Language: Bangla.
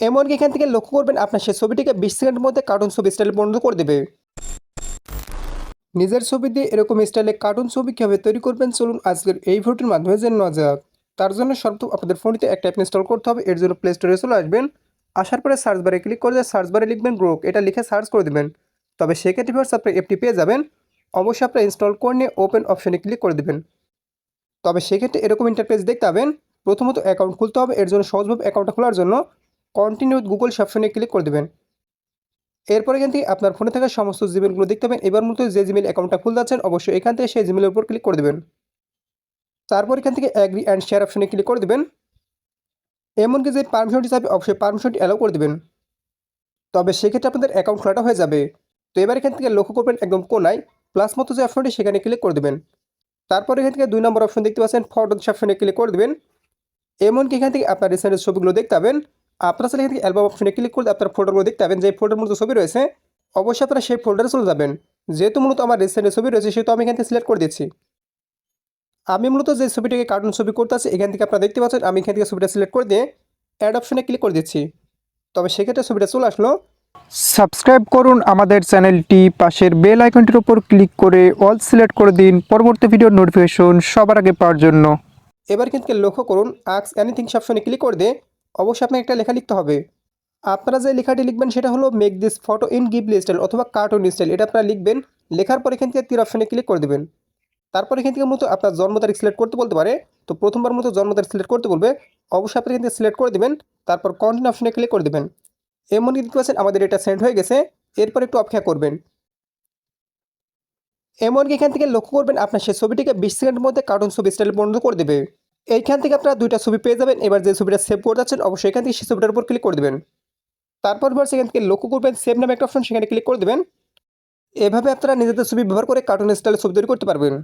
এমনকি এখান থেকে লক্ষ্য করবেন আপনার সেই ছবিটিকে বিশ সেকেন্ডের মধ্যে কার্টুন ছবি স্টাইল পরিণত করে দেবে। নিজের ছবি দিয়ে এরকম স্টাইলে কার্টুন ছবি কীভাবে তৈরি করবেন চলুন আজকের এই ভিডিওটির মাধ্যমে জেনে নেওয়া যাক। তার জন্য সর্বপ্রথম আপনাদের ফোনটিতে একটা অ্যাপ ইনস্টল করতে হবে, এর জন্য প্লে স্টোরে চলে আসবেন। আসার পরে সার্চ বারে ক্লিক করে সার্চ বারে লিখবেন গ্রোক এটা লিখে সার্চ করে দেবেন। তবে সেক্ষেত্রে ভিউয়ার্স আপনার অ্যাপটি পেয়ে যাবেন। অবশ্যই আপনার ইনস্টল করে নিয়ে ওপেন অপশনে ক্লিক করে দেবেন। তবে সেক্ষেত্রে এরকম ইন্টারফেস দেখতে পাবেন। প্রথমত অ্যাকাউন্ট খুলতে হবে, এর জন্য সহজভাবে অ্যাকাউন্টটা খোলার জন্য কন্টিনিউ গুগল অপশনে ক্লিক করে দেবেন। এরপর এখান থেকে আপনার ফোনে থাকা সমস্ত জিমেলগুলো দেখতে পাবেন। এবার মূলত যে জিমেল অ্যাকাউন্টটা খুলতে যাচ্ছেন, অবশ্যই এখান থেকে সেই জিমেলের উপর ক্লিক করে দেবেন। তারপর এখান থেকে অ্যাগ্রি অ্যান্ড শেয়ার অপশনে ক্লিক করে দেবেন। এমনকি যে পারমিশনটি চাবে অবশ্যই পারমিশনটি অ্যালাউ করে দেবেন। তবে সেক্ষেত্রে আপনাদের অ্যাকাউন্ট খোলাটা হয়ে যাবে। তো এবার এখান থেকে লক্ষ্য করবেন একদম কোনায় প্লাস মতো যে অপশনটি সেখানে ক্লিক করে দেবেন। তারপর এখান থেকে দুই নম্বর অপশন দেখতে পাচ্ছেন ফটো অপশনে ক্লিক করে দেবেন। এমনকি এখান থেকে আপনার রিসেন্টের ছবিগুলো দেখতে পাবেন। আপনারা চাইলে এখান থেকে অ্যালবাম অপশনে ক্লিক করলে আপনার ফটোগুলো দেখতে পাবেন যে ফটোর মধ্যে ছবি রয়েছে অবশ্যই আপনারা সেই ফোল্ডারে চলে যাবেন। যেহেতু মূলত আমার রিসেন্টের ছবি রয়েছে সেহেতু আমি এখান থেকে সিলেক্ট করে দিচ্ছি। আমি মূলত যে ছবিটাকে কার্টুন ছবি করতে আছে এখান থেকে আপনারা দেখতে পাচ্ছেন আমি এখান থেকে ছবিটা সিলেক্ট করে দিয়ে অ্যাড অপশনে ক্লিক করে দিচ্ছি। তবে সেক্ষেত্রে ছবিটা চলে আসলো। সাবস্ক্রাইব করুন আমাদের চ্যানেলটি পাশের বেল আইকনটির উপর ক্লিক করে অল সিলেক্ট করে দিন। পরবর্তী ভিডিওর নোটিফিকেশন সবার আগে পাওয়ার জন্য। এবার কিন্তু লক্ষ্য করুন আক্স এনিথিং অপশনে ক্লিক করে দিয়ে অবশ্যই আপনাকে একটা লেখা লিখতে হবে। আপনারা যে লেখাটি লিখবেন সেটা হলো make this photo in Ghibli style অথবা কার্টুন স্টাইল এটা আপনারা লিখবেন, লেখার পর এখান থেকে তীর অপশনে ক্লিক করে দেবেন। তারপর এখান থেকে মূলত আপনার জন্ম তারিখ সিলেক্ট করতে বলতে পারে। তো প্রথমবার মতো জন্ম তারিখ সিলেক্ট করতে বলবে। অবশ্যই আপনি এখান থেকে সিলেক্ট করে দেবেন, তারপর কন্টিনিউ অপশনে ক্লিক করে দেবেন। এমনকি দেখতে আমাদের এটা সেন্ড হয়ে গেছে। এরপর একটু অপেক্ষা করবেন। এমনকি এখান থেকে লক্ষ্য করবেন, আপনার সেই ছবিটিকে বিশ সেকেন্ডের মধ্যে কার্টুন ছবি স্টাইল বন্ধ করে দেবে। এইখান থেকে আপনারা দুইটা ছবি পেয়ে যাবেন। এবার যে ছবিটা সেভ করে যাচ্ছেন, অবশ্যই এখান থেকে সেই ছবিটার উপর ক্লিক করে দেবেন। তারপর এবার সেখান থেকে লক্ষ্য করবেন সেভ নামে একটা অপশন সেখানে ক্লিক করে দেবেন। এভাবে আপনারা নিজেদের ছবি ব্যবহার করে কার্টুন স্টাইলে ছবি তৈরি করতে পারবেন।